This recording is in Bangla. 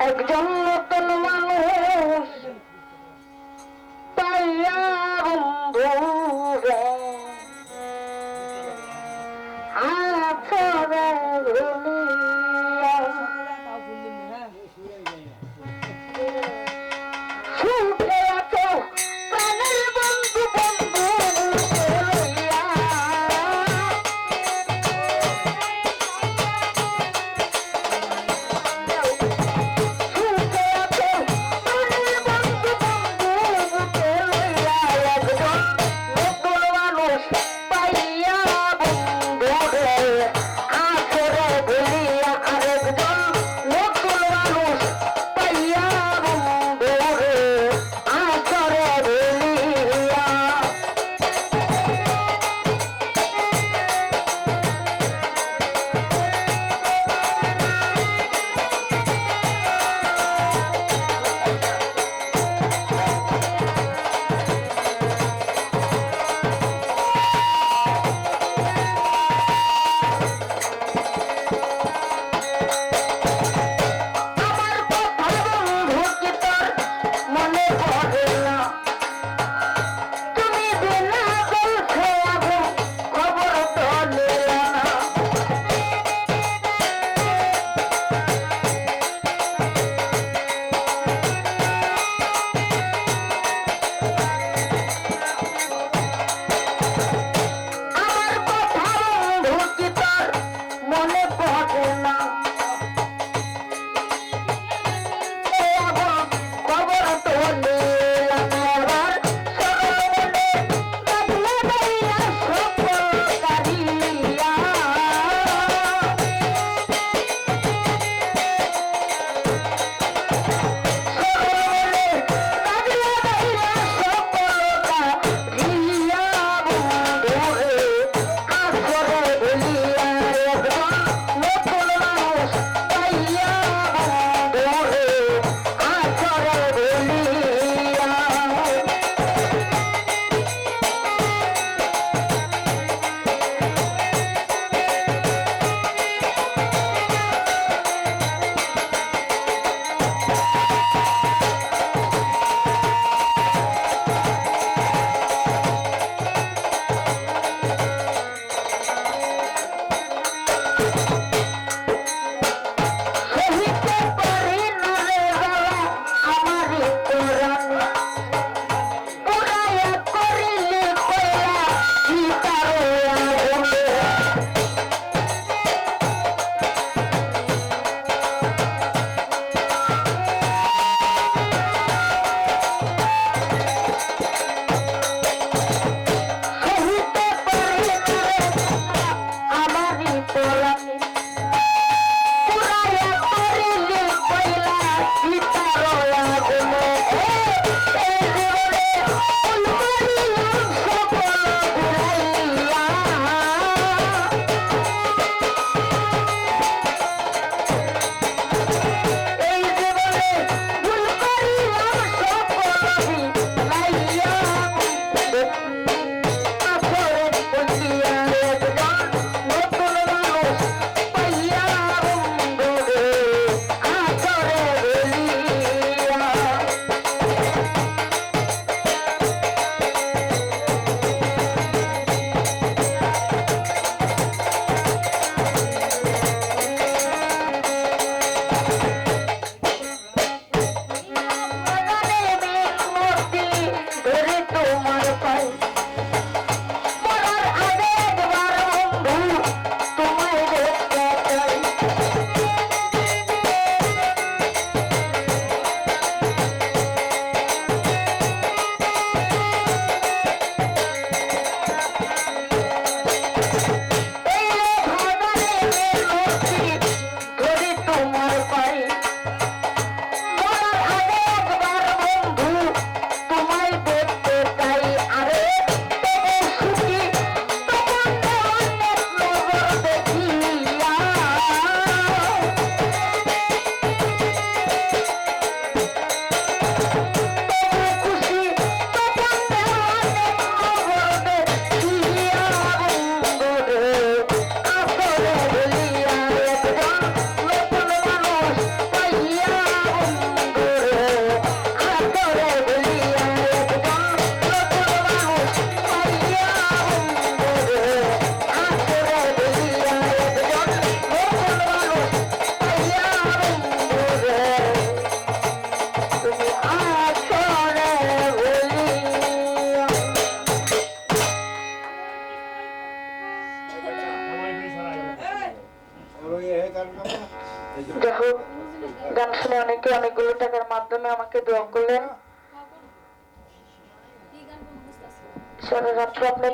একজন যাই হোক গান শুনে অনেকে অনেকগুলো টাকার মাধ্যমে আমাকে দোয়া করলেন। সারা রাত্র আপনার